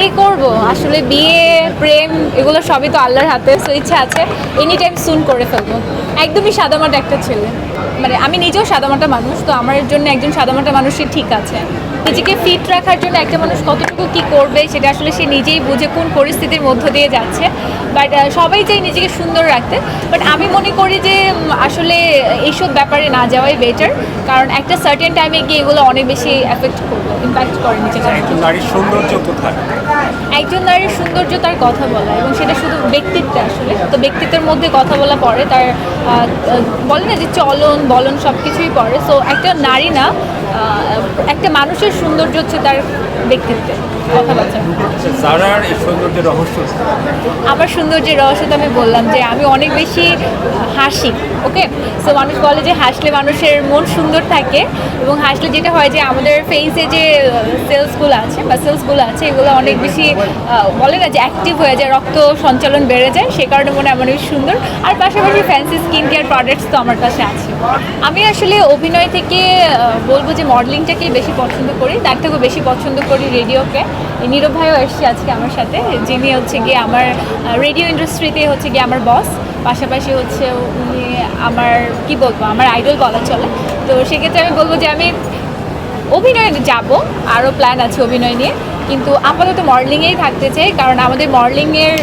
বিয়ে করব? আসলে বিয়ে প্রেম এগুলো সবই তো আল্লাহর হাতে। সো ইচ্ছা আছে এনি টাইম সুন করে ফেলব। একদমই সাদামাটা একটা ছেলে। মানে আমি নিজেও সাদামাটা মানুষ তো আমার জন্য একজন সাদামাটা মানুষই ঠিক আছে। নিজেকে ফিট রাখার জন্য একটা মানুষ কতটুকু কি করবে সেটা আসলে সে নিজেই বুঝে কোন পরিস্থিতির মধ্য দিয়ে যাচ্ছে। বাট সবাই চাই নিজেকে সুন্দর রাখতে। বাট আমি মনে করি যে আসলে এইসব ব্যাপারে না যাওয়াই বেটার কারণ একটা সার্টেন টাইমে গিয়ে এগুলো অনেক বেশি এফেক্ট করবে ইম্প্যাক্ট করে নিজেকে নারীর সৌন্দর্য কোথায়? একজন নারীর সৌন্দর্য তার কথা বলা এবং সেটা শুধু ব্যক্তিত্বে আসলে। তো ব্যক্তিত্বের মধ্যে কথা বলা পড়ে, তার বলে না যে চলন, বলন সব কিছুই পড়ে। সো একটা নারী না একটা মানুষের সৌন্দর্য হচ্ছে তার ব্যক্তিত্বে জারার এই সৌন্দর্যের রহস্য কি? আমার সৌন্দর্যের রহস্য তো আমি বললাম যে আমি অনেক বেশি হাসি ওকে? সো মানুষ বলে যে হাসলে মানুষের মন সুন্দর থাকে এবং হাসলে যেটা হয় যে আমাদের ফেসে যে সেলসগুলো আছে বা সেলসগুলো আছে এগুলো অনেক বেশি বলে না যে অ্যাক্টিভ হয়ে যায় রক্ত সঞ্চালন বেড়ে যায় সে কারণে মনে হয় আমার সুন্দর। আর পাশাপাশি ফ্যান্সি স্কিন কেয়ার প্রোডাক্টস তো আমার কাছে আছে। আমি আসলে অভিনয় থেকে বলব যে মডেলিংটাকেই বেশি পছন্দ করি তার থেকেও বেশি পছন্দ করি রেডিওকে নীরব ভাইও এসছে আজকে আমার সাথে, যিনি হচ্ছে গিয়ে আমার রেডিও ইন্ডাস্ট্রিতে হচ্ছে গিয়ে আমার বস পাশাপাশি হচ্ছে উনি আমার, কি বলব, আমার আইডল বলা চলে। তো সেক্ষেত্রে আমি বলব যে আমি অভিনয়ে যাব আরও প্ল্যান আছে অভিনয় নিয়ে। কিন্তু আপাতত মডেলিংয়েই থাকতে চাই, কারণ আমাদের মডেলিংয়ের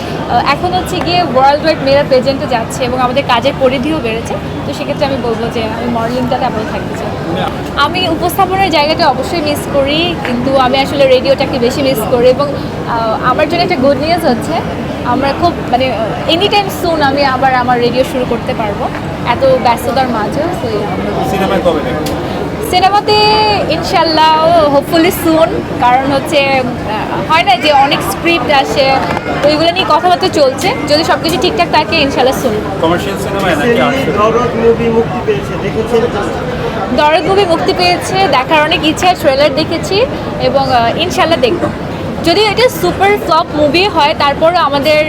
এখন হচ্ছে গিয়ে ওয়ার্ল্ড ওয়াইড মেয়েরা প্রেজেন্টে যাচ্ছে এবং আমাদের কাজের পরিধিও বেড়েছে। তো সেক্ষেত্রে আমি বলব যে আমি মডেলিংটাতে আপাতত থাকতে চাই। আমি উপস্থাপনের জায়গাটা অবশ্যই মিস করি, কিন্তু আমি আসলে রেডিওটাকে বেশি মিস করি এবং আমার জন্য একটা গুড নিউজ হচ্ছে, আমরা খুব মানে এনি টাইম সুন আমি আবার আমার রেডিও শুরু করতে পারব। এত ব্যস্ততার মাঝেও দেখব? সিনেমাতে ইনশাল্লাহ হোপফুলি সুন কারণ হচ্ছে হয় না যে অনেক স্ক্রিপ্ট আসে ওইগুলো নিয়ে কথাবার্তা চলছে। যদি সব কিছু ঠিকঠাক থাকে ইনশাল্লাহ সুন কমার্শিয়াল মুভি মুক্তি পেয়েছে দেখেছেন? দরদ মুভি মুক্তি পেয়েছে দেখার অনেক ইচ্ছা ট্রেলার দেখেছি এবং ইনশাল্লাহ দেখব। যদি এটা সুপার ফ্লপ মুভি হয়, তারপর আমাদের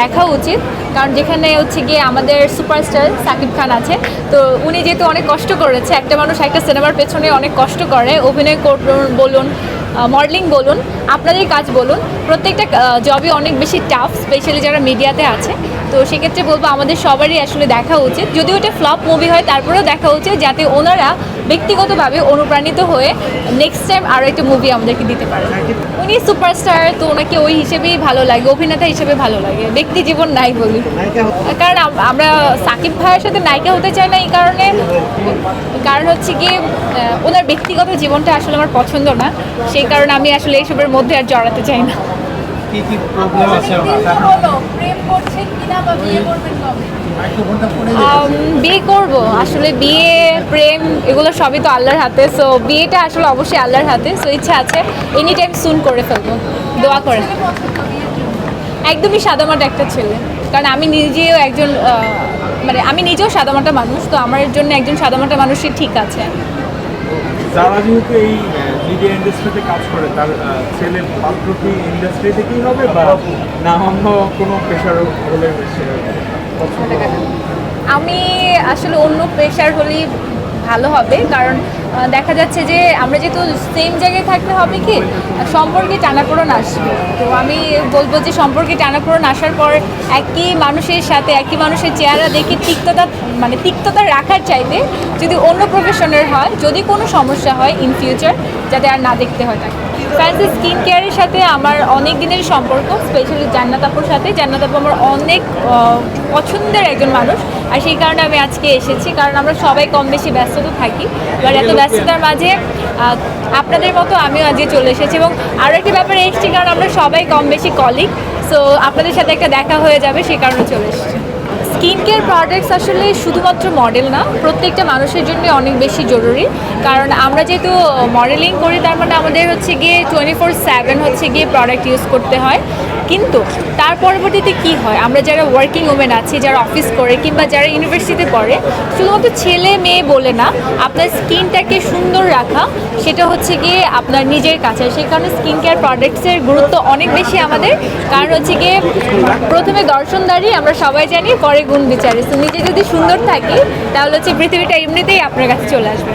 দেখা উচিত। কারণ যেখানে হচ্ছে গিয়ে আমাদের সুপারস্টার সাকিব খান আছে। তো উনি যেহেতু অনেক কষ্ট করেছে, একটা মানুষ একটা সিনেমার পেছনে অনেক কষ্ট করে, অভিনয় করুন, বলুন মডেলিং বলুন, আপনাদের কাজ বলুন, প্রত্যেকটা জবই অনেক বেশি টাফ স্পেশালি যারা মিডিয়াতে আছে। তো সেক্ষেত্রে বলব আমাদের সবারই আসলে দেখা উচিত। যদিও এটা ফ্লপ মুভি হয়, তারপরেও দেখা উচিত, যাতে ওনারা ব্যক্তিগতভাবে অনুপ্রাণিত হয়ে নেক্সট টাইম আরও একটা মুভি আমাদেরকে দিতে পারে। উনি সুপারস্টার তো ওনাকে ওই হিসেবেই ভালো লাগে, অভিনেতা হিসেবে ভালো লাগে। ব্যক্তি জীবন নাই বলি। কারণ আমরা সাকিব ভাইয়ের সাথে নায়িকা হতে চাই না এই কারণে। কারণ হচ্ছে কি ওনার ব্যক্তিগত জীবনটা আসলে আমার পছন্দ না। সেই কারণে আমি আসলে এইসবের মধ্যে আর জড়াতে চাই না। কি কি প্রবলেম আছে প্রেম করছেন কিনা বা বিয়ে করবেন বিয়ে করব। আসলে বিয়ে প্রেম এগুলো সবই তো আল্লাহর হাতে। সো বিয়েটা আসলে অবশ্যই আল্লাহর হাতে। সো ইচ্ছা আছে এনি টাইম সুন করে ফেলব। দোয়া করে। একদমই সাদামাটা একটা ছেলে। কারণ আমি নিজেও একজন মানে আমি নিজেও সাদামাটা মানুষ। তো আমার জন্য একজন সাদামাটা মানুষই ঠিক আছে। যারা যেহেতু এই মিডিয়া ইন্ডাস্ট্রিতে কাজ করে, তার ছেলে পাত্র কি ইন্ডাস্ট্রি থেকেই হবে বা না অন্য কোনো পেশার হলে? আমি আসলে অন্য প্রেশার হলেই ভালো হবে। কারণ দেখা যাচ্ছে যে আমরা যেহেতু সেম জায়গায় থাকতে হবে কি, সম্পর্কে টানাপোড়ন আসবে। তো আমি বলব যে সম্পর্কে টানাপোড়ন আসার পর একই মানুষের সাথে, একই মানুষের চেহারা দেখে তিক্ততা মানে তিক্ততা রাখার চাইতে যদি অন্য প্রফেশনের হয়, যদি কোনো সমস্যা হয় ইন ফিউচার যাতে আর না দেখতে হয় তাকে। ফ্যান্সি স্কিন কেয়ারের সাথে আমার অনেক দিনের সম্পর্ক স্পেশালি জান্নাত আপুর সাথে। জান্নাত আপু আমার অনেক পছন্দের একজন মানুষ। আর সেই কারণে আমি আজকে এসেছি, কারণ আমরা সবাই কম বেশি ব্যস্ততা থাকি। এবার এত ব্যস্ততার মাঝে আপনাদের মতো আমিও আজকে চলে এসেছি। এবং আরও একটি ব্যাপারে এসেছি, কারণ আমরা সবাই কম বেশি কলিগ সো আপনাদের সাথে একটা দেখা হয়ে যাবে, সেই কারণে চলে এসেছি। স্কিন কেয়ার প্রোডাক্টস আসলে শুধুমাত্র মডেল না, প্রত্যেকটা মানুষের জন্য অনেক বেশি জরুরি। কারণ আমরা যেহেতু মডেলিং করি, তার মানে আমাদের হচ্ছে গিয়ে টোয়েন্টি ফোর সেভেন হচ্ছে গিয়ে প্রোডাক্ট ইউজ করতে হয়। কিন্তু তার পরবর্তীতে কি হয়? আমরা যারা ওয়ার্কিং ওমেন আছি, যারা অফিস করে কিংবা যারা ইউনিভার্সিটিতে পড়ে, শুধুমাত্র ছেলে মেয়ে বলে না, আপনার স্কিনটাকে সুন্দর রাখা, সেটা হচ্ছে গিয়ে আপনার নিজের কাছে। সেই কারণে স্কিন কেয়ার প্রোডাক্টসের গুরুত্ব অনেক বেশি আমাদের। কারণ হচ্ছে গিয়ে প্রথমে দর্শনদারি আমরা সবাই জানি, পরে গুণ বিচারে তো নিজে যদি সুন্দর থাকি, তাহলে হচ্ছে পৃথিবীটা এমনিতেই আপনার কাছে চলে আসবে।